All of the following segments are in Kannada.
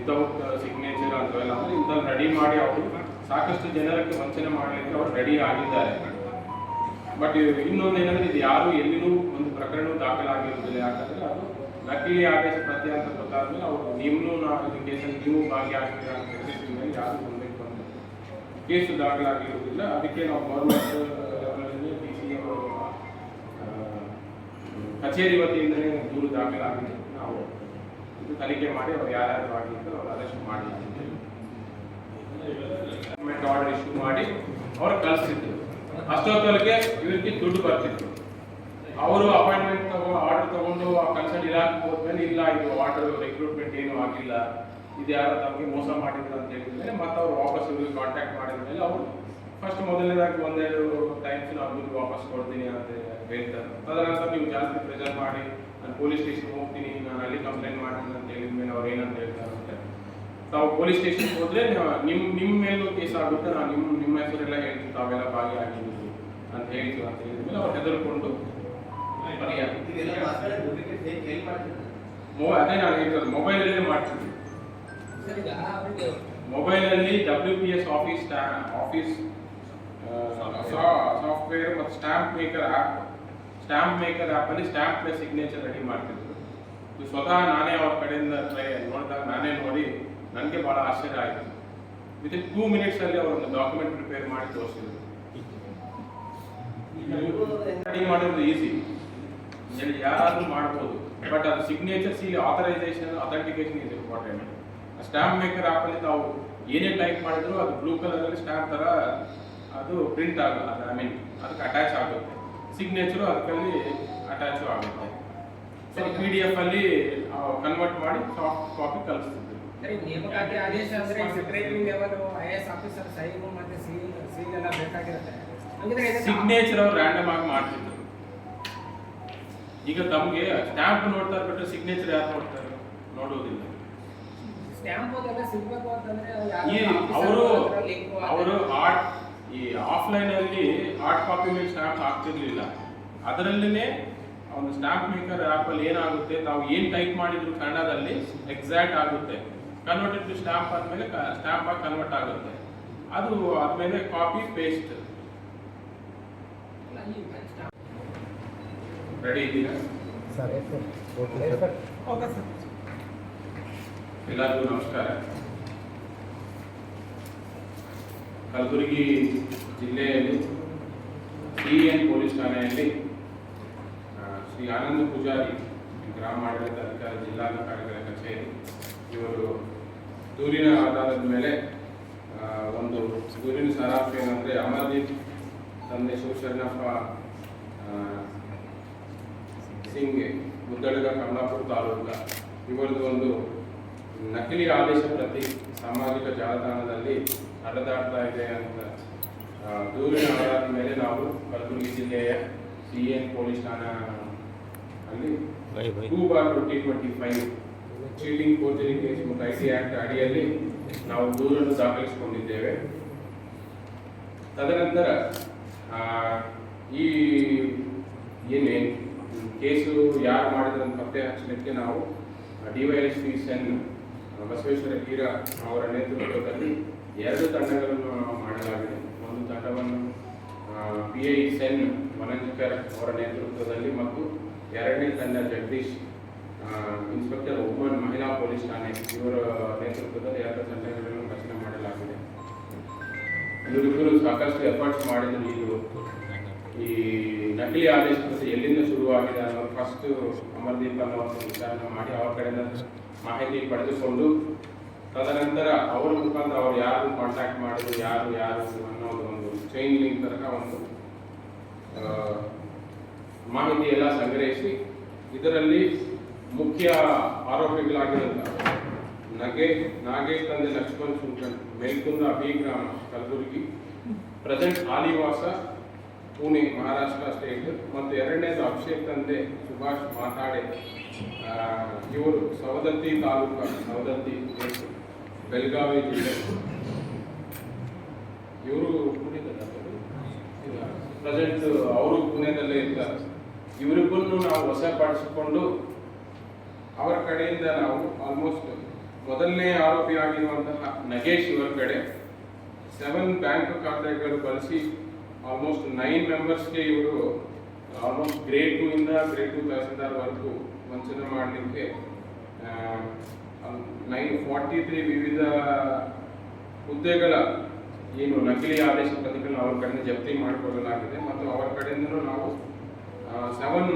ವಿತೌಟ್ ಸಿಗ್ನೇಚರ್ ಅಂತವೆಲ್ಲ ಅಂದರೆ ಇಂಥದ್ದು ರೆಡಿ ಮಾಡಿ ಅವರು ಸಾಕಷ್ಟು ಜನರಕ್ಕೆ ವಂಚನೆ ಮಾಡಲಿಕ್ಕೆ ಅವರು ರೆಡಿ ಆಗಿದ್ದಾರೆ. ಬಟ್ ಇನ್ನೊಂದು ಏನಂದ್ರೆ ಇದು ಯಾರು ಎಲ್ಲಿಯೂ ಒಂದು ಪ್ರಕರಣ ದಾಖಲಾಗಿರುವುದಿಲ್ಲ. ಯಾಕಂದ್ರೆ ಅದು ನಕಲಿ ಆದೇಶ ಪ್ರತಿ ಅಂತ ಗೊತ್ತಾದ್ಮೇಲೆ ಅವರು ನಿಮ್ಮನ್ನು ನಾವು ಕೇಸಲ್ಲಿ ನೀವು ಭಾಗಿಯಾಗ್ತೀರಾ ಅಂತ ಹೇಳಿ ಮೇಲೆ ಯಾರು ಬಂದಬೇಕು ಅಂತ ಕೇಸು ದಾಖಲಾಗಿರುವುದಿಲ್ಲ. ಅದಕ್ಕೆ ನಾವು ಗೌರ್ಮೆಂಟ್ ಲೆವೆಲಲ್ಲಿ ಡಿ ಸಿ ಎಂ ಕಚೇರಿ ವತಿಯಿಂದಲೇ ದೂರು ದಾಖಲಾಗಿದೆ. ನಾವು ತನಿಖೆ ಮಾಡಿ ಅವ್ರು ಯಾರ್ಯಾರು ಆಗಿದ್ದು ಅವ್ರು ಅರೆಸ್ಟ್ ಮಾಡಿ ಆರ್ಡರ್ ಇಶ್ಯೂ ಮಾಡಿ ಅವ್ರು ಕಳಿಸ್ತಿದ್ರು ಅಷ್ಟೊತ್ತೊಳಗೆ ಇವ್ರಿಗೆ ದುಡ್ಡು ಬರ್ತಿತ್ತು. ಅವರು ಅಪಾಯಿಂಟ್ಮೆಂಟ್ ತಗೋ ಆರ್ಡರ್ ತಗೊಂಡು ಆ ಕನ್ಸಲ್ಟ್ ಇಲಾಖೆ ಹೋದ್ಮೇಲೆ ಇಲ್ಲ, ಇದು ಆರ್ಡರ್ ರಿಕ್ರೂಟ್ಮೆಂಟ್ ಏನು ಆಗಿಲ್ಲ, ಇದು ಯಾರು ತಮಗೆ ಮೋಸ ಮಾಡಿದ್ರು ಅಂತ ಹೇಳಿದ್ಮೇಲೆ ಮತ್ತೆ ಅವ್ರು ವಾಪಸ್ ಇವ್ರಿಗೆ ಕಾಂಟ್ಯಾಕ್ಟ್ ಮಾಡಿದ್ಮೇಲೆ ಅವರು ಫಸ್ಟ್ ಮೊದಲನೇದಾಗಿ ಒಂದೆರಡು ಟೈಮ್ಸ್ ನಾವು ದುಡ್ಡು ವಾಪಸ್ ಕೊಡ್ತೀನಿ ಅಂತ ಹೇಳ್ತಾರೆ. ತದನಂತರ ನೀವು ಜಾಸ್ತಿ ಪ್ರೆಷರ್ ಮಾಡಿ, ನಾನು ಪೊಲೀಸ್ ಸ್ಟೇಷನ್ ಹೋಗ್ತೀನಿ ನಾನು ಅಲ್ಲಿ ಕಂಪ್ಲೇಂಟ್ ಮಾಡ್ತೀನಿ ಅಂತ ಹೇಳಿದ ಮೇಲೆ ಅವ್ರು ಏನಂತ ಹೇಳ್ತಾರೆ ಅಂದ್ರೆ ತಾವು ಪೊಲೀಸ್ ಸ್ಟೇಷನ್ಗೆ ಹೋದ್ರೆ ನಿಮ್ಮ ನಿಮ್ ನಿಮ್ಮ ಮೇಲೂ ಕೇಸ್ ಆಗುತ್ತೆ ನಾನು ನಿಮ್ಮ ನಿಮ್ಮ ಹೆಸರೆಲ್ಲ ಹೇಳ್ತೀನಿ ತಾವೆಲ್ಲ ಭಾಗಿಯಾಗಿದ್ದೀವಿ ಅಂತ ಹೇಳ್ತೀವಿ ಅಂತ ಹೇಳಿದ್ಮೇಲೆ ಅವ್ರು ಹೆದರ್ಕೊಂಡು ಅದೇ ನಾನು ಹೇಳ್ತದೆ ಮೊಬೈಲಲ್ಲೇ ಮಾಡ್ತೀನಿ ಮೊಬೈಲಲ್ಲಿ W P S office office software ಮತ್ತು stamp maker app stamp maker ಆ್ಯಪಲ್ಲಿ ಸ್ಟ್ಯಾಂಪ್ ಪ್ಲಸ್ ಸಿಗ್ನೇಚರ್ ರೆಡಿ ಮಾಡ್ತಿದ್ರು ಇದು ಸ್ವತಃ ನಾನೇ ಅವ್ರ ಕಡೆಯಿಂದ ಟ್ರೈ ನೋಡಿದಾಗ ನಾನೇ ನೋಡಿ ನನಗೆ ಭಾಳ ಆಶ್ಚರ್ಯ ಆಯಿತು. ವಿತ್ ಇನ್ ಟೂ ಮಿನಿಟ್ಸಲ್ಲಿ ಅವರು ಒಂದು ಡಾಕ್ಯುಮೆಂಟ್ ಪ್ರಿಪೇರ್ ಮಾಡಿ ತೋರಿಸಿದ್ರು. ಸ್ಟಡಿ ಮಾಡೋದು ಈಸಿ ಯಾರಾದ್ರೂ ಮಾಡ್ಬೋದು. ಬಟ್ ಅದು signature seal authorisation authentication is important stamp maker ಆ್ಯಪಲ್ಲಿ ತಾವು ಏನೇ ಟೈಪ್ ಮಾಡಿದ್ರು ಅದು ಬ್ಲೂ ಕಲರಲ್ಲಿ ಸ್ಟ್ಯಾಂಪ್ ಥರ ಅದು ಪ್ರಿಂಟ್ ಆಗಲ್ಲ ಅದು ಐ ಮೀನ್ ಅದಕ್ಕೆ ಅಟ್ಯಾಚ್ ಆಗುತ್ತೆ. ಸಿಗ್ನೇಚರು ಅದಕ್ಕಲ್ಲಿ ಅಟ್ಯಾಚು ಆಗುತ್ತೆ. ಸೊ ಪಿ ಡಿ ಎಫ್ ಅಲ್ಲಿ ಕನ್ವರ್ಟ್ ಮಾಡಿ ಸಾಫ್ಟ್ ಕಾಪಿ ಕಳಿಸ್ತಿದ್ರು ಸರಿ ನೇಮಕಾತಿ ಆದೇಶ ಅಂದ್ರೆ secretary level I S officer sign ಮತ್ತೆ ಸೀಲ್ ಸೀಲ್ ಎಲ್ಲ ಬೇಕಾಗಿರುತ್ತೆ. ಸಿಗ್ನೇಚರ್ ಅವ್ರು ರ್ಯಾಂಡಮ್ ಆಗಿ ಮಾಡ್ತಿದ್ರು. ಈಗ ತಮಗೆ ಸ್ಟ್ಯಾಂಪ್ ನೋಡ್ತಾರೆ ಬಿಟ್ಟು ಸಿಗ್ನೇಚರ್ ಯಾರು ನೋಡ್ತಾರೆ? ನೋಡೋದಿಲ್ಲ. ಸ್ಟ್ಯಾಂಪ್ ಅದೆಲ್ಲ ಸಿಗ್ಬೇಕು ಅಂತಂದ್ರೆ ಅವರು ಅವರು ಹಾರ್ಡ್ ಈ ಆಫ್ಲೈನ್ ಅಲ್ಲಿ ಹಾರ್ಡ್ ಕಾಪಿ ಮೇಲೆ ಸ್ಟ್ಯಾಂಪ್ ಹಾಕ್ತಿರ್ಲಿಲ್ಲ. ಅದರಲ್ಲಿನೇ ಒಂದು ಸ್ಟ್ಯಾಂಪ್ ಮೇಕರ್ ಆ್ಯಪಲ್ಲಿ ಏನಾಗುತ್ತೆ? ತಾವು ಏನು ಟೈಪ್ ಮಾಡಿದ್ರು ಕನ್ನಡದಲ್ಲಿ ಎಕ್ಸಾಕ್ಟ್ ಆಗುತ್ತೆ. ಕನ್ವರ್ಟೆಡ್ ಟು ಸ್ಟ್ಯಾಂಪ್ ಆದ್ಮೇಲೆ ಸ್ಟ್ಯಾಂಪ್ ಆಗಿ ಕನ್ವರ್ಟ್ ಆಗುತ್ತೆ. ಅದು ಆದ್ಮೇಲೆ ಕಾಪಿ ಪೇಸ್ಟ್ ರೆಡಿ ಇದ್ದೀರಾ? Okay sir. ಎಲ್ಲರಿಗೂ ನಮಸ್ಕಾರ. ಕಲಬುರಗಿ ಜಿಲ್ಲೆಯಲ್ಲಿ ಸಿ ಎನ್ ಪೊಲೀಸ್ ಠಾಣೆಯಲ್ಲಿ ಶ್ರೀ ಆನಂದ ಪೂಜಾರಿ ಗ್ರಾಮ ಆಡಳಿತ ಅಧಿಕಾರಿ, ಜಿಲ್ಲಾಧಿಕಾರಿಗಳ ಕಚೇರಿ. ಇವರು ದೂರಿನ ಆಧಾರದ ಮೇಲೆ ಒಂದು ದೂರಿನ ಸಾರಾಂಶ ಏನಂದರೆ ಅಮರ್ದೀಪ್ ತಂದೆ ಶಿವಶರಣಪ್ಪ ಸಿಂಗ್ ಮುದ್ದಡಗ ಕಮಲಾಪುರ ತಾಲೂಕ. ಇವರದ್ದು ಒಂದು ನಕಲಿ ಆದೇಶ ಪ್ರತಿ ಸಾಮಾಜಿಕ ಜಾಲತಾಣದಲ್ಲಿ ಹರಿದಾಡ್ತಾ ಇದೆ ಅಂತ. ದೂರಿನ ಆಧಾರದ ಮೇಲೆ ನಾವು ಕಲಬುರಗಿ ಜಿಲ್ಲೆಯ ಸಿ ಎನ್ ಪೊಲೀಸ್ ಠಾಣಾ ಅಲ್ಲಿ two bar twenty twenty five cheating forgery case ಮತ್ತು ಐ ಟಿ ಆಕ್ಟ್ ಅಡಿಯಲ್ಲಿ ನಾವು ದೂರನ್ನು ದಾಖಲಿಸಿಕೊಂಡಿದ್ದೇವೆ. ತದನಂತರ ಈ ಏನೇ, ಕೇಸು ಯಾರು ಮಾಡಿದ್ರು ಅಂತ ಪತ್ತೆ ಹಚ್ಚಲಿಕ್ಕೆ ನಾವು D Y S P CEN Basaveshwara Heera ಅವರ ನೇತೃತ್ವದಲ್ಲಿ ಎರಡು ತಂಡಗಳನ್ನು ಮಾಡಲಾಗಿದೆ. ಒಂದು ತಂಡವನ್ನು ಪಿ ಐ ಸೆನ್ ಮನಂಜಕರ್ ಅವರ ನೇತೃತ್ವದಲ್ಲಿ ಮತ್ತು ಎರಡನೇ ತಂಡ ಜಗದೀಶ್ ಇನ್ಸ್ಪೆಕ್ಟರ್ ಒಮ್ಮನ್ ಮಹಿಳಾ ಪೊಲೀಸ್ ಠಾಣೆ, ಇವರ ನೇತೃತ್ವದಲ್ಲಿ ಎರಡು ತಂಡಗಳನ್ನು ರಚನೆ ಮಾಡಲಾಗಿದೆ. ಇವರಿಬ್ಬರು ಸಾಕಷ್ಟು ಎಫರ್ಟ್ಸ್ ಮಾಡಿದ್ರು ಇದು ಈ ನಕಲಿ ಆದೇಶ ಎಲ್ಲಿಂದ ಶುರುವಾಗಿದೆ ಅನ್ನೋ ಫಸ್ಟ್ ಅಮರ್ದೀಪ್ ಅನ್ನೋ ವಿಚಾರಣೆ ಮಾಡಿ ಅವ್ರ ಕಡೆಯಿಂದ ಮಾಹಿತಿ ಪಡೆದುಕೊಂಡು, ತದನಂತರ ಅವರ ಮುಖಾಂತರ ಅವ್ರು ಯಾರು ಕಾಂಟ್ಯಾಕ್ಟ್ ಮಾಡಿದ್ರು, ಯಾರು ಯಾರು ಅನ್ನೋದು ಒಂದು ಚೈನ್ ಲಿಂಕ್ ತನಕ ಒಂದು ಮಾಹಿತಿ ಎಲ್ಲ ಸಂಗ್ರಹಿಸಿ ಇದರಲ್ಲಿ ಮುಖ್ಯ ಆರೋಪಿಗಳಾಗಿರುವಂತಹ ನಗೆ ನಾಗೇಶ್ ತಂದೆ ಲಕ್ಷ್ಮಣ್ ಸುಂಕನ್, ಮೇಲ್ಕುಂದ ಅಭಿಗ್ರಾಮ, ಕಲಬುರಗಿ ಪ್ರೆಸೆಂಟ್ ಆಲಿವಾಸ, ಪುಣೆ, ಮಹಾರಾಷ್ಟ್ರ ಸ್ಟೇಟ್ ಮತ್ತು ಎರಡನೇದು ಅಭಿಷೇಕ್ ತಂದೆ ಸುಭಾಷ್ ಮಾತಾಡೆ. ಇವರು ಸವದತ್ತಿ ತಾಲೂಕು, ಸವದತ್ತಿ ಬೆಳಗಾವಿ ಜಿಲ್ಲೆ. ಇವರು ಪ್ರೆಸೆಂಟ್ ಅವರು ಪುಣೆದಲ್ಲೇ ಇರ್ತಾರೆ. ಇವರಿಬ್ಬರನ್ನು ನಾವು ಹೊಸ ವಶಪಡಿಸಿಕೊಂಡು ಅವರ ಕಡೆಯಿಂದ ನಾವು ಆಲ್ಮೋಸ್ಟ್ ಮೊದಲನೇ ಆರೋಪಿ ಆಗಿರುವಂತಹ ನಗೇಶ್ ಇವರ ಕಡೆ ಸೆವೆನ್ ಬ್ಯಾಂಕ್ ಖಾತೆಗಳು ಬಳಸಿ ಆಲ್ಮೋಸ್ಟ್ ನೈನ್ ಮೆಂಬರ್ಸ್ಗೆ ಇವರು ಆಲ್ಮೋಸ್ಟ್ ಗ್ರೇಡ್ ಟೂ ಇಂದ ಗ್ರೇಡ್ ಟು ತಹಸೀಲ್ದಾರ್ವರೆಗೂ ವಂಚನೆ ಮಾಡಲಿಕ್ಕೆ ನೈನ್ ಫಾರ್ಟಿ ತ್ರೀ ವಿವಿಧ ಹುದ್ದೆಗಳ ಏನು ನಕಲಿ ಆದೇಶ ಪ್ರತಿಗಳನ್ನ ಅವರ ಕಡೆಯಿಂದ ಜಪ್ತಿ ಮಾಡಿಕೊಳ್ಳಲಾಗಿದೆ. ಮತ್ತು ಅವರ ಕಡೆಯಿಂದಲೂ ನಾವು ಸೆವೆನ್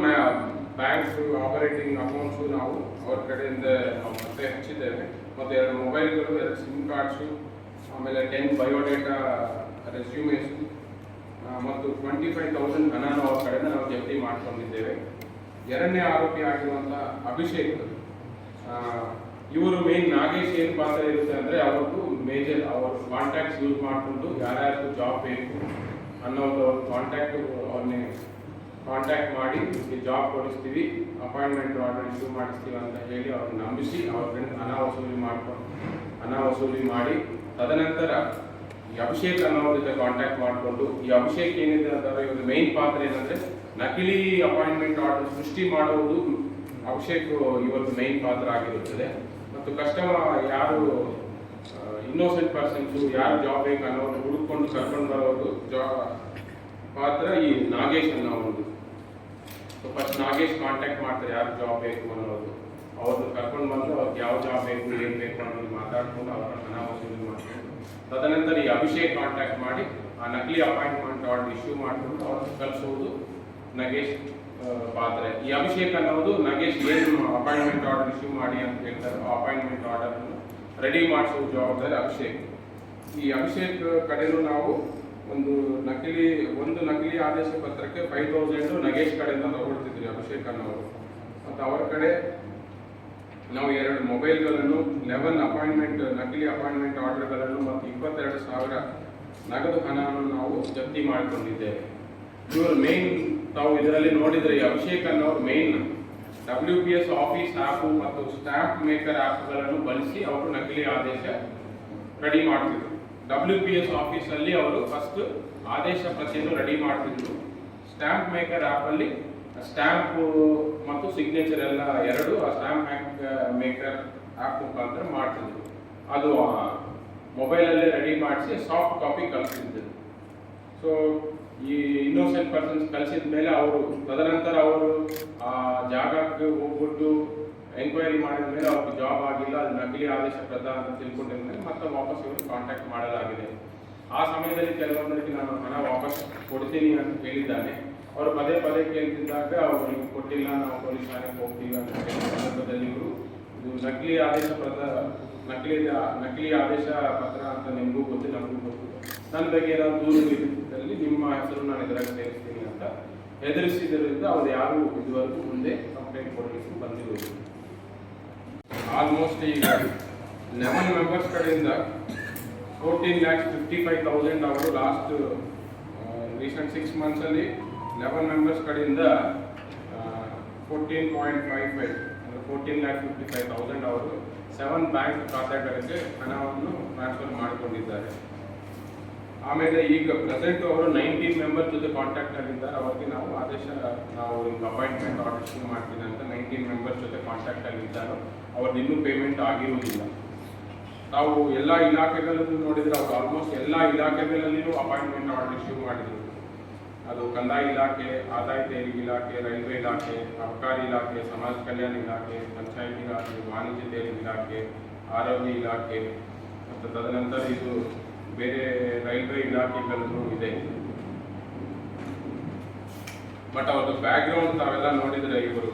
ಬ್ಯಾಂಕ್ ಆಪರೇಟಿಂಗ್ ಅಕೌಂಟ್ಸು ನಾವು ಅವ್ರ ಕಡೆಯಿಂದ ನಾವು ಪತ್ತೆ ಹಚ್ಚಿದ್ದೇವೆ. ಮತ್ತು ಎರಡು ಮೊಬೈಲ್ಗಳು ಎರಡು ಸಿಮ್ ಕಾರ್ಡ್ಸು ಆಮೇಲೆ ಟೆನ್ ಬಯೋಡೇಟಾ ರೆಸ್ಯೂಮೇಸು ಮತ್ತು ಟ್ವೆಂಟಿ ಫೈವ್ ತೌಸಂಡ್ ಹಣನ ಅವ್ರ ಕಡೆಯಿಂದ ನಾವು ಜಪ್ತಿ ಮಾಡ್ಕೊಂಡಿದ್ದೇವೆ. ಎರಡನೇ ಆರೋಪಿ ಆಗಿರುವಂಥ ಅಭಿಷೇಕ್. ಇವರು ಮೇನ್ ನಾಗೇಶ್ ಏನು ಪಾತ್ರ ಇರುತ್ತೆ ಅಂದರೆ ಅವ್ರದ್ದು ಮೇಜರ್ ಅವ್ರ ಕಾಂಟ್ಯಾಕ್ಟ್ಸ್ ಯೂಸ್ ಮಾಡಿಕೊಂಡು ಯಾರ್ಯಾರು ಜಾಬ್ ಬೇಕು ಅವ್ರ ಕಾಂಟ್ಯಾಕ್ಟ್ ಅವ್ರನ್ನೇ ಕಾಂಟ್ಯಾಕ್ಟ್ ಮಾಡಿ, ನಿಮಗೆ ಜಾಬ್ ಕೊಡಿಸ್ತೀವಿ ಅಪಾಯಿಂಟ್ಮೆಂಟ್ ಆರ್ಡರ್ ಇಶ್ಯೂ ಮಾಡಿಸ್ತೀವಿ ಅಂತ ಹೇಳಿ ಅವ್ರನ್ನ ನಂಬಿಸಿ ಅವ್ರಿಂದ ಕಡೆ ಹಣ ವಸೂಲಿ ಮಾಡ್ಕೊಂಡು ಹಣ ವಸೂಲಿ ಮಾಡಿ, ತದನಂತರ ಈ ಅಭಿಷೇಕ್ ಅನ್ನೋರ ಜೊತೆ ಕಾಂಟ್ಯಾಕ್ಟ್ ಮಾಡಿಕೊಂಡು, ಈ ಅಭಿಷೇಕ್ ಏನಿದೆ ಅಂತಂದರೆ ಇವ್ರ ಮೇನ್ ಪಾತ್ರ ಏನಂದ್ರೆ ನಕಲಿ ಅಪಾಯಿಂಟ್ಮೆಂಟ್ ಆರ್ಡರ್ ಸೃಷ್ಟಿ ಮಾಡುವುದು ಅಭಿಷೇಕ್ ಇವತ್ತು ಮೇನ್ ಪಾತ್ರ ಆಗಿರುತ್ತದೆ. ಮತ್ತು ಕಸ್ಟಮರ್ ಯಾರು ಇನ್ನೋಸೆಂಟ್ ಪರ್ಸನ್ಸು ಯಾರು ಜಾಬ್ ಬೇಕು ಅನ್ನೋರು ಹುಡುಕೊಂಡು ಕರ್ಕೊಂಡು ಬರೋದು ಜಾ ಪಾತ್ರ ಈ ನಾಗೇಶ್ ಅನ್ನೋ ಒಂದು ಫಸ್ಟ್ ನಾಗೇಶ್ ಕಾಂಟ್ಯಾಕ್ಟ್ ಮಾಡ್ತಾರೆ, ಯಾರು ಜಾಬ್ ಬೇಕು ಅನ್ನೋದು. ಅವ್ರನ್ನ ಕರ್ಕೊಂಡು ಬಂದು ಅವ್ರಿಗೆ ಯಾವ ಜಾಬ್ ಬೇಕು, ಏನು ಬೇಕು ಅನ್ನೋದು ಮಾತಾಡ್ಕೊಂಡು ಅವರ ಹಣ ವಸೂಲಿ ಮಾಡ್ಕೊಂಡು, ತದನಂತರ ಈ ಅಭಿಷೇಕ್ ಕಾಂಟ್ಯಾಕ್ಟ್ ಮಾಡಿ, ಆ ನಕಲಿ ಅಪಾಯಿಂಟ್ಮೆಂಟ್ ಆರ್ಡರ್ ಇಶ್ಯೂ ಮಾಡಿಕೊಂಡು ಅವ್ರನ್ನ ಕಳಿಸೋದು ನಗೇಶ್ ಪಾತ್ರ. ಈ ಅಭಿಷೇಕ್ ಅನ್ನೋದು ನಗೇಶ್ ಏನು ಅಪಾಯಿಂಟ್ಮೆಂಟ್ ಆರ್ಡರ್ ಇಶ್ಯೂ ಮಾಡಿ ಅಂತ ಹೇಳ್ತಾರೆ, ಆ ಅಪಾಯಿಂಟ್ಮೆಂಟ್ ಆರ್ಡರ್ ರೆಡಿ ಮಾಡಿಸೋ ಜವಾಬ್ದಾರಿ ಅಭಿಷೇಕ್. ಈ ಅಭಿಷೇಕ್ ಕಡೆಯೂ ನಾವು ಒಂದು ನಕಲಿ ಒಂದು ನಕಲಿ ಆದೇಶ ಪತ್ರಕ್ಕೆ ಫೈವ್ ತೌಸಂಡ್ ನಗೇಶ್ ಕಡೆಯಿಂದ ತಗೊಳ್ತಿದ್ರಿ ಅಭಿಷೇಕ್ ಅನ್ನೋರು. ಮತ್ತು ಅವರ ಕಡೆ ನಾವು ಎರಡು ಮೊಬೈಲ್ಗಳನ್ನು ಲೆವೆನ್ ಅಪಾಯಿಂಟ್ಮೆಂಟ್ ನಕಲಿ ಅಪಾಯಿಂಟ್ಮೆಂಟ್ ಆರ್ಡರ್ಗಳನ್ನು ಮತ್ತು ಇಪ್ಪತ್ತೆರಡು ಸಾವಿರ ನಗದು ಹಣವನ್ನು ನಾವು ಜಪ್ತಿ ಮಾಡಿಕೊಂಡಿದ್ದೇವೆ. ಇವರು ಮೇನ್ ತಾವು ಇದರಲ್ಲಿ ನೋಡಿದರೆ ಅಭಿಷೇಕ್ ಅನ್ನೋರು main W P S office app ಮತ್ತು ಸ್ಟ್ಯಾಂಪ್ ಮೇಕರ್ ಆ್ಯಪ್ಗಳನ್ನು ಬಳಸಿ ಅವರು ನಕಲಿ ಆದೇಶ ರೆಡಿ ಮಾಡ್ತಿದ್ರು. ಡಬ್ಲ್ಯೂ ಪಿ ಎಸ್ ಆಫೀಸಲ್ಲಿ ಅವರು ಫಸ್ಟ್ ಆದೇಶ ಪ್ರತಿಯನ್ನು ರೆಡಿ ಮಾಡ್ತಿದ್ರು. ಸ್ಟ್ಯಾಂಪ್ ಮೇಕರ್ ಆ್ಯಪಲ್ಲಿ ಸ್ಟ್ಯಾಂಪ್ ಮತ್ತು ಸಿಗ್ನೇಚರ್ ಎಲ್ಲ ಎರಡು, ಆ ಸ್ಟ್ಯಾಂಪ್ ಮೇಕರ್ ಆ್ಯಪ್ ಮುಖಾಂತರ ಮಾಡ್ತಿದ್ರು. ಅದು ಮೊಬೈಲಲ್ಲೇ ರೆಡಿ ಮಾಡಿಸಿ ಸಾಫ್ಟ್ ಕಾಪಿ ಕಲಿಸಿದ್ರು ಸೊ ಈ ಇನ್ನೋಸೆಂಟ್ ಪರ್ಸನ್ಸ್ ಕಲಿಸಿದ ಮೇಲೆ ಅವರು, ತದನಂತರ ಅವರು, ಆ ಜಾಗಕ್ಕೆ ಹೋಗ್ಬಿಟ್ಟು ಎಂಕ್ವೈರಿ ಮಾಡಿದ ಮೇಲೆ ಅವ್ರಿಗೆ ಜಾಬ್ ಆಗಿಲ್ಲ, ಅದು ನಕಲಿ ಆದೇಶ ಪ್ರದ ಅಂತ ತಿಳ್ಕೊಂಡಿದ ಮೇಲೆ ಮತ್ತೆ ವಾಪಸ್ ಇವರು ಕಾಂಟ್ಯಾಕ್ಟ್ ಮಾಡಲಾಗಿದೆ. ಆ ಸಮಯದಲ್ಲಿ ಕೆಲವೊಂದಕ್ಕೆ ನಾನು ಹಣ ವಾಪಸ್ ಕೊಡ್ತೀನಿ ಅಂತ ಹೇಳಿದ್ದಾನೆ. ಅವರು ಪದೇ ಪದೇ ಕೇಳ್ತಿದ್ದಾಗ ಅವರಿಗೆ ಕೊಟ್ಟಿಲ್ಲ, ನಾವು ಪೊಲೀಸ್ ಠಾಣೆಗೆ ಹೋಗ್ತೀವಿ ಅಂತ ಸಂದರ್ಭದಲ್ಲಿ ಇವರು, ಇದು ನಕಲಿ ಆದೇಶ ಪತ್ರ ನಕಲಿ ನಕಲಿ ಆದೇಶ ಪತ್ರ ಅಂತ ನಿಮಗೂ ಗೊತ್ತು, ನಮಗೂ ಗೊತ್ತು. ನನ್ನ ಬಗ್ಗೆ ಏನಾದರೂ ದೂರು ಇದ್ದಲ್ಲಿ ನಿಮ್ಮ ಹೆಸರು ನಾನು ಇದರಾಗ ಸೇರಿಸ್ತೀನಿ ಅಂತ ಹೆದರಿಸಿದ್ರಿಂದ ಅವ್ರು ಯಾರು ಇದುವರೆಗೂ ಮುಂದೆ ಕಂಪ್ಲೇಂಟ್ ಕೊಡಲಿಕ್ಕೆ ಬಂದಿರೋದು ಆಲ್ಮೋಸ್ಟ್ ಈಗ ಲೆವೆನ್ ಮೆಂಬರ್ಸ್ ಕಡೆಯಿಂದ fourteen lakhs fifty five thousand ಅವರು ಲಾಸ್ಟ್ ರೀಸೆಂಟ್ ಸಿಕ್ಸ್ ಮಂತ್ಸಲ್ಲಿ ಲೆವೆನ್ ಮೆಂಬರ್ಸ್ ಕಡೆಯಿಂದ ಫೋರ್ಟೀನ್ ಪಾಯಿಂಟ್ ಫೈವ್ ಫೈವ್ ಅಂದರೆ fourteen lakh fifty five thousand ಅವರು ಸೆವೆನ್ ಬ್ಯಾಂಕ್ ಖಾತೆಗಳಿಗೆ ಹಣವನ್ನು ಟ್ರಾನ್ಸ್ಫರ್ ಮಾಡಿಕೊಂಡಿದ್ದಾರೆ. ಆಮೇಲೆ ಈಗ ಪ್ರೆಸೆಂಟ್ ಅವರು ನೈನ್ಟೀನ್ ಮೆಂಬರ್ ಜೊತೆ ಕಾಂಟ್ಯಾಕ್ಟ್ ಆಗಿದ್ದಾರೆ. ಅವರಿಗೆ ನಾವು ಆದೇಶ, ನಾವು ನಿಮ್ಗೆ ಅಪಾಯಿಂಟ್ಮೆಂಟ್ ಆರ್ಡರ್ ಮಾಡ್ತೀನಿ ಅಂತ ನೈನ್ಟೀನ್ ಮೆಂಬರ್ಸ್ ಜೊತೆ ಕಾಂಟ್ಯಾಕ್ಟ್ ಆಗಿದ್ದಾರೆ, ಅವ್ರದ್ದು ಇನ್ನೂ ಪೇಮೆಂಟ್ ಆಗಿರುವುದಿಲ್ಲ. ತಾವು ಎಲ್ಲ ಇಲಾಖೆಗಳಲ್ಲೂ ನೋಡಿದ್ರೆ ಅವ್ರು ಆಲ್ಮೋಸ್ಟ್ ಎಲ್ಲ ಇಲಾಖೆಗಳಲ್ಲಿಯೂ ಅಪಾಯಿಂಟ್ಮೆಂಟ್ ಆರ್ಡರ್ ಶುರು ಮಾಡಿದ್ರು. ಅದು ಕಂದಾಯ ಇಲಾಖೆ, ಆದಾಯ ತೆರಿಗೆ ಇಲಾಖೆ, ರೈಲ್ವೆ ಇಲಾಖೆ, ಅಬಕಾರಿ ಇಲಾಖೆ, ಸಮಾಜ ಕಲ್ಯಾಣ ಇಲಾಖೆ, ಪಂಚಾಯತ್ ಇಲಾಖೆ ವಾಣಿಜ್ಯ ತೆರಿಗೆ ಇಲಾಖೆ, ಆರೋಗ್ಯ ಇಲಾಖೆ, ಮತ್ತು ತದನಂತರ ಇದು ಬೇರೆ ರೈಲ್ವೆ ಇಲಾಖೆಗಳಲ್ಲೂ ಇದೆ. ಬಟ್ ಅವ್ರದ್ದು ಬ್ಯಾಕ್ಗ್ರೌಂಡ್ ತಾವೆಲ್ಲ ನೋಡಿದರೆ ಇವರು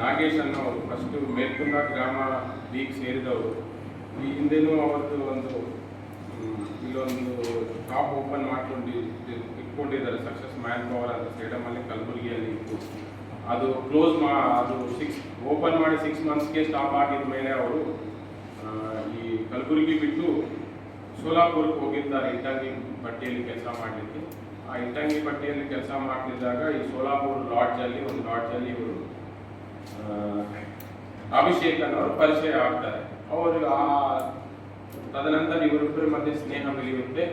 ನಾಗೇಶ್ ಅನ್ನೋರು ಫಸ್ಟ್ ಮೇಲ್ಕುಂದ ಗ್ರಾಮ ಲೀಗ್ ಸೇರಿದವರು. ಈ ಹಿಂದೆನೂ ಅವತ್ತು ಒಂದು ಇಲ್ಲೊಂದು ಶಾಪ್ ಓಪನ್ ಮಾಡ್ಕೊಂಡು ಇಟ್ಕೊಂಡಿದ್ದಾರೆ ಸಕ್ಸಸ್ ಮ್ಯಾನ್ ಪವರ್ ಅಂತ ಸೇಡಮಲ್ಲಿ ಕಲಬುರಗಿಯಲ್ಲಿ ಇತ್ತು. ಅದು ಕ್ಲೋಸ್ ಮಾ, ಅದು ಸಿಕ್ಸ್ ಓಪನ್ ಮಾಡಿ ಸಿಕ್ಸ್ ಮಂತ್ಸ್ಗೆ ಸ್ಟಾಪ್ ಆಗಿದ ಮೇಲೆ ಅವರು ಈ ಕಲಬುರಗಿ ಬಿಟ್ಟು ಸೋಲಾಪುರಕ್ಕೆ ಹೋಗಿದ್ದಾರೆ, ಇಟ್ಟಂಗಿ ಪಟ್ಟಿಯಲ್ಲಿ ಕೆಲಸ ಮಾಡಲಿಕ್ಕೆ. ಆ ಇಟ್ಟಂಗಿ ಪಟ್ಟಿಯಲ್ಲಿ ಕೆಲಸ ಮಾಡ್ತಿದ್ದಾಗ ಈ ಸೋಲಾಪುರ ಲಾಡ್ಜಲ್ಲಿ ಒಂದು ಲಾಡ್ಜಲ್ಲಿ ಇವರು ಅಭಿಷೇಕ್ ಅನ್ನೋರು ಪರಿಚಯ ಆಗ್ತಾರೆ. ಅವರು ಆ ತದನಂತರ ಇವರಿಬ್ಬರ ಮಧ್ಯೆ ಸ್ನೇಹ ಬೆಳೆಯುತ್ತೆ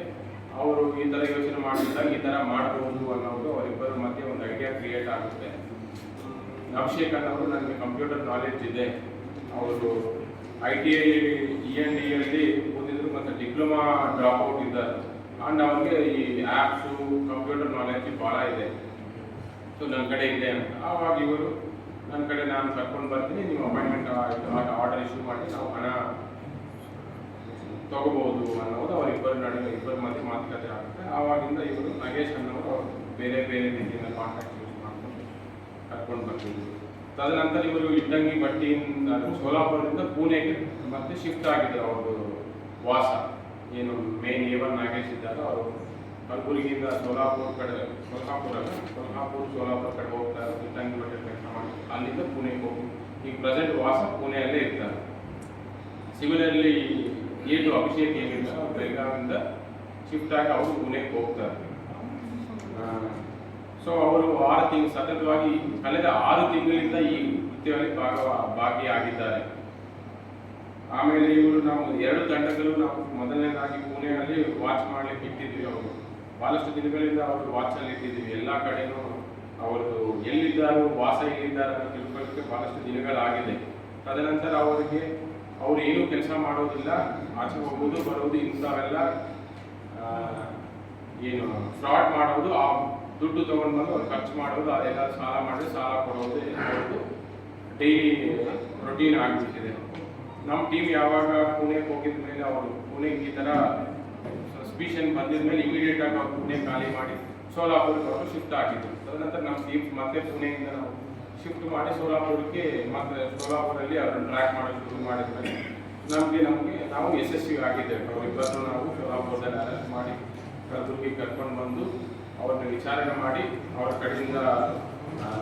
ಅವರು ಈ ಥರ ಯೋಚನೆ ಮಾಡಿದಾಗ ಈ ಥರ ಮಾಡಬಹುದು ಅನ್ನೋದು ಅವರಿಬ್ಬರ ಮಧ್ಯೆ ಒಂದು ಐಡಿಯಾ ಕ್ರಿಯೇಟ್ ಆಗುತ್ತೆ. ಅಭಿಷೇಕ್ ಅನ್ನೋರು ನನಗೆ ಕಂಪ್ಯೂಟರ್ ನಾಲೆಡ್ಜ್ ಇದೆ. ಅವರು I T I E N D ಅಲ್ಲಿ ಮತ್ತು ಡಿಪ್ಲೊಮಾ ಡ್ರಾಪ್ ಔಟ್ ಇದ್ದಾರೆ ಆ್ಯಂಡ್ ಅವ್ರಿಗೆ ಈ ಆ್ಯಪ್ಸು ಕಂಪ್ಯೂಟರ್ ನಾಲೆಜ್ ಭಾಳ ಇದೆ. ಸೊ ನನ್ನ ಕಡೆ ಇದೆ ಅಂತ. ಆವಾಗ ಇವರು ನನ್ನ ಕಡೆ ನಾನು ಕರ್ಕೊಂಡು ಬರ್ತೀನಿ, ನೀವು ಅಪಾಯಿಂಟ್ಮೆಂಟ್ ಆರ್ಡರ್ ಇಶ್ಯೂ ಮಾಡಿ ನಾವು ಹಣ ತಗೋಬಹುದು ಅನ್ನೋದು ಅವರಿಬ್ಬರ ನಡುವೆ, ಇಬ್ಬರ ಮಧ್ಯೆ ಮಾತುಕತೆ ಆಗುತ್ತೆ. ಆವಾಗಿಂದ ಇವರು ನಾಗೇಶ್ ಅನ್ನೋರು ಅವ್ರು ಬೇರೆ ಬೇರೆ ರೀತಿಯಿಂದ ಕಾಂಟ್ಯಾಕ್ಟ್ ಯೂಸ್ ಮಾಡ್ಕೊಂಡು ಕರ್ಕೊಂಡು ಬರ್ತೀನಿ ತದನಂತರ ಇವರು ಇಟ್ಟಂಗಿ ಬಟ್ಟಿಯಿಂದ ಸೋಲಾಪುರದಿಂದ ಪುಣೆಗೆ ಮತ್ತೆ ಶಿಫ್ಟ್ ಆಗಿದ್ರು ಅವ್ರದ್ದು ವಾಸ ಏನು ಮೇನ್ ಏವನ್ ನಾಗೇಶ್ ಇದ್ದಾರೆ ಅವರು ಕಲಬುರಗಿಯಿಂದ ಸೋಲಾಪುರ ಕಡೆ ಸೋಲಾಪುರ ಅಲ್ಲ, ಸೋಲಾಪುರ ಕಡೆ ಹೋಗ್ತಾ ಇರೋದು ಕೆಲಸ ಮಾಡಿ ಅಲ್ಲಿಂದ ಪುಣೆಗೆ ಹೋಗಿ ಈಗ ಪ್ರೆಸೆಂಟ್ ವಾಸ ಪುಣೆಯಲ್ಲೇ ಇರ್ತಾರೆ. ಸಿಮಿಲರ್ಲಿ ಏನು ಅಭಿಷೇಕ್ ಏನಿಲ್ಲ ಅವ್ರು ಬೆಳಗಾವಿಂದ ಶಿಫ್ಟ್ ಆಗಿ ಅವರು ಪುಣೆಗೆ ಹೋಗ್ತಾರೆ. ಸೊ ಅವರು ಆರು ತಿಂಗಳು ಸತತವಾಗಿ ಕಳೆದ ಆರು ತಿಂಗಳಿಂದ ಈ ಕೃತ್ಯದಲ್ಲಿ ಭಾಗ ಭಾಗಿಯಾಗಿದ್ದಾರೆ. ಆಮೇಲೆ ಇವರು ನಾವು ಎರಡು ತಂಡಗಳು ನಾವು ಮೊದಲನೇದಾಗಿ ಪುಣೆಯಲ್ಲಿ ವಾಚ್ ಮಾಡಲಿಕ್ಕೆ ಇಟ್ಟಿದ್ವಿ ಅವರು. ಬಹಳಷ್ಟು ದಿನಗಳಿಂದ ಅವರು ವಾಚ್ ಅಲ್ಲಿ ಇಟ್ಟಿದ್ವಿ ಎಲ್ಲಾ ಕಡೆನೂ ಅವರದು ಎಲ್ಲಿದ್ದಾರೋ, ವಾಸ ಎಲ್ಲಿದ್ದಾರೆ ಅಂತ ತಿಳ್ಕೊಳ್ಳಿಕ್ಕೆ ಬಹಳಷ್ಟು ದಿನಗಳಾಗಿದೆ. ತದನಂತರ ಅವರಿಗೆ ಅವರು ಏನು ಕೆಲಸ ಮಾಡೋದಿಲ್ಲ. ಆಚೆ ಹೋಗೋದು, ಬರೋದು ಇಂಥವೆಲ್ಲ ಏನು ಫ್ರಾಡ್ ಮಾಡೋದು, ಆ ದುಡ್ಡು ತಗೊಂಡು ಬಂದು ಅವ್ರು ಖರ್ಚು ಮಾಡೋದು, ಅದೆಲ್ಲ ಸಾಲ ಮಾಡಿ ಸಾಲ ಕೊಡೋದು ಡೈಲಿ ರೊಟೀನ್ ಆಗಿಬಿಟ್ಟಿದೆ ನಮ್ಮ ಟೀಮ್ ಯಾವಾಗ ಪುಣೆಗೆ ಹೋಗಿದ ಮೇಲೆ ಅವರು ಪುಣೆಗೆ ಈ ಥರ ಸಸ್ಪಿಷನ್ ಬಂದಿದ ಮೇಲೆ ಇಮಿಡಿಯೇಟ್ ಆಗಿ ಅವ್ರು ಪುಣೆ ಖಾಲಿ ಮಾಡಿ ಸೋಲಾಪುರಕ್ಕೆ ಅವರು ಶಿಫ್ಟ್ ಆಗಿದ್ದು ತದನಂತರ ನಮ್ಮ ಟೀಮ್ ಮತ್ತೆ ಪುಣೆಯಿಂದ ನಾವು ಶಿಫ್ಟ್ ಮಾಡಿ ಸೋಲಾಪುರಕ್ಕೆ ಮತ್ತೆ ಸೋಲಾಪುರಲ್ಲಿ ಅವರನ್ನು ಟ್ರ್ಯಾಕ್ ಮಾಡೋದು ಶುರು ಮಾಡಿದ್ಮೇಲೆ ನಮಗೆ ನಮಗೆ ನಾವು ಯಶಸ್ವಿ ಆಗಿದ್ದೇವೆ. ಅವರಿಬ್ಬರನ್ನು ನಾವು ಸೋಲಾಪುರದಲ್ಲಿ ಅರೆಸ್ಟ್ ಮಾಡಿ ಕಲಬುರಗಿ ಕರ್ಕೊಂಡು ಬಂದು ಅವ್ರನ್ನ ವಿಚಾರಣೆ ಮಾಡಿ ಅವರ ಕಡೆಯಿಂದ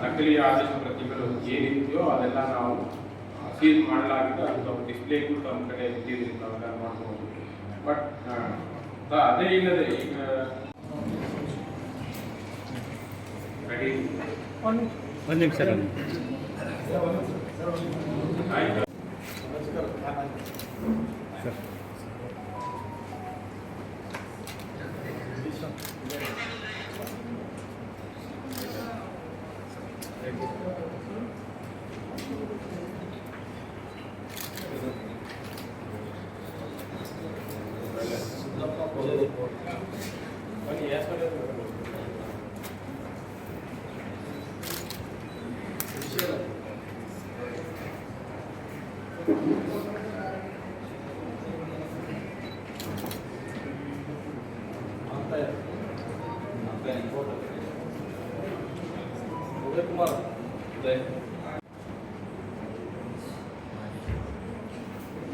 ನಕಲಿ ಆದೇಶ ಪ್ರತಿಗಳು ಏನಿದೆಯೋ ಅದೆಲ್ಲ ನಾವು ಸೀಲ್ ಮಾಡಲಾಗಿದೆ ಅದು ಡಿಸ್ಪ್ಲೇಗೂ ತಮ್ಮ ಕಡೆ ಇಟ್ಟಿದ್ದೀವಿ ತಾವೆಲ್ಲ ಮಾಡ್ಬೋದು. ಬಟ್ ಅದೇ ಇಲ್ಲದೆ ಈಗ ರೆಡಿ ಒಂದು ನಿಮಿಷ ಆಯ್ತು. ಸರ್. ಕುಮಾರ್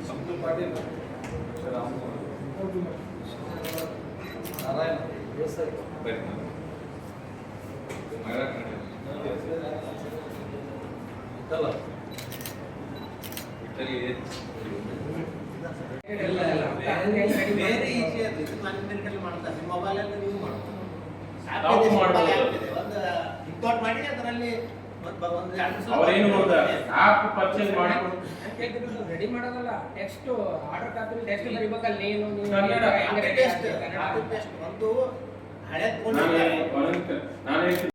ಸಂತು ಪಾಟೀಲ್ ನಾರಾಯಣ ದೇಸಾಯಿ ಇತ್ತಲ್ಲ ಇಲ್ಲ, ಇಲ್ಲ. ಹಂಗೆ ಹೆಂಗ್ ready ಬೇರೆ ಮಾಡ್ತಾರೆ? ಈಸಿ ಅದು ಇದು ನನ್ನ ಮಿನಿಟಲ್ಲಿ ಮಾಡ್ತಾರೆ ನಿಮ್ಮ ಮೊಬೈಲಲ್ಲಿ ನೀವು ಮಾಡ್ತಾರೆ ನಾವು ಇಂಪೋರ್ಟ್ ಮಾಡಿ ಅದರಲ್ಲಿ ಒಂದು ಒಂದು ಎರಡು ಅವರೇನು ಗೊತ್ತಾ ಆ್ಯಪ್ ಪರ್ಚೇಸ್ ಮಾಡಿಕೊಂಡು ರೆಡಿ ಮಾಡೋದಲ್ಲ? ಟೆಕ್ಸ್ಟ್ ಆರ್ಡರ್ ಕಾಪಿ ಟೆಕ್ಸ್ಟ್ ಬರಿಬೇಕಲ್ಲ ನೀನು ನೀನು ಕನ್ನಡ, ಹೆಂಗ್ ready ಆಗ್ತದೆ ಕನ್ನಡ? copy ಒಂದು ಹಳೆ ಫೋನ್ ನಾನು ನಾನು